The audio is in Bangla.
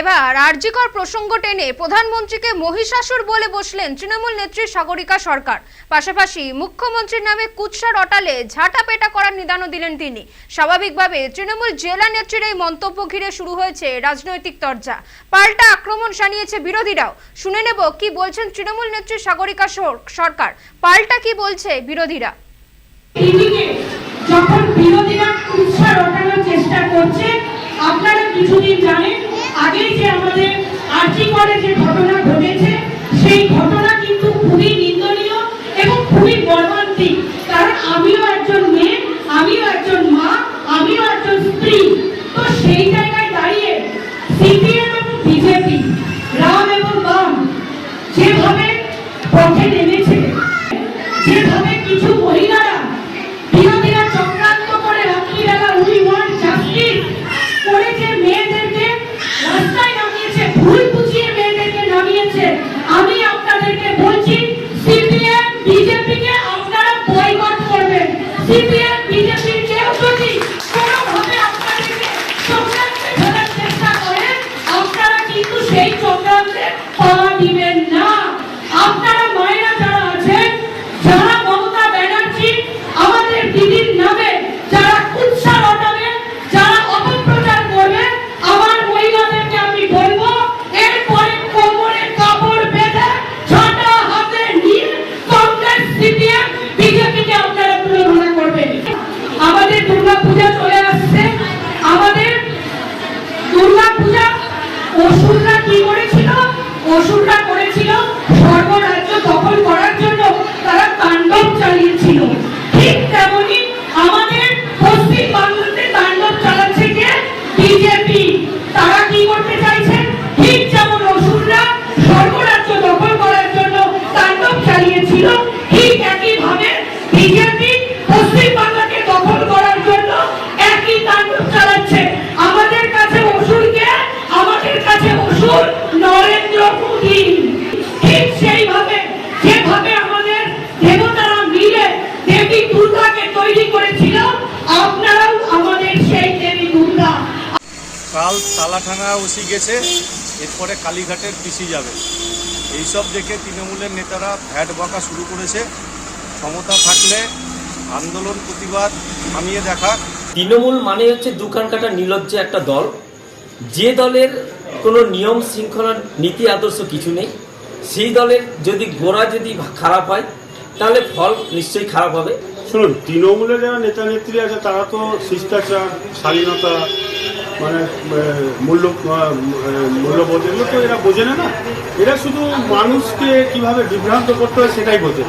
এবার আরজিকর প্রসঙ্গ টেনে প্রধানমন্ত্রীকে মহিষাসুর বলে বসলেন তৃণমূল নেত্রী সাগরিকা সরকার। পাশাপাশি মুখ্যমন্ত্রীর নামে কুৎসা রটালে ঝাঁটাপেটা করার নিদানও দিলেন তিনি। স্বাভাবিকভাবে তৃণমূল জেলা নেত্রীর এই মন্তব্য ঘিরে শুরু হয়েছে রাজনৈতিক তরজা। পাল্টা আক্রমণ সানিয়েছে বিরোধীরাও। শুনে নেব কি বলছেন তৃণমূল নেত্রী সাগরিকা সরকার। পাল্টা কি বলছে বিরোধীরা? যখন বিরোধীরা চেষ্টা করছে, আপনারা কিছুদিন জানেন আগেই যে আমাদের আর্থিক যে ঘটনা ঘটেছে সেই ঘটনা şey toplandı falan bilmem কাল তালাঠানা ওসি গেছে এরপরে কালীঘাটের পিসি যাবে। এইসব দেখে তৃণমূলের নেতারা ভ্যাট বকা শুরু করেছে। ক্ষমতা থাকলে আন্দোলন প্রতিবাদ থামিয়ে দেখা। তৃণমূল মানে হচ্ছে দোকান কাটা নির্লজ্জ একটা দল। যে দলের কোনো নিয়ম শৃঙ্খলার নীতি আদর্শ কিছু নেই সেই দলের যদি গোড়া যদি খারাপ হয় তাহলে ফল নিশ্চয়ই খারাপ হবে। শুনুন তৃণমূলের যারা নেতা নেত্রী আছে তারা তো শিষ্টাচার শালীনতা মানে মূল্য মূল্যবোধের মূল্যবোধ এগুলো তো এরা বোঝে না। এরা শুধু মানুষকে কীভাবে বিভ্রান্ত করতে হয় সেটাই বোঝে।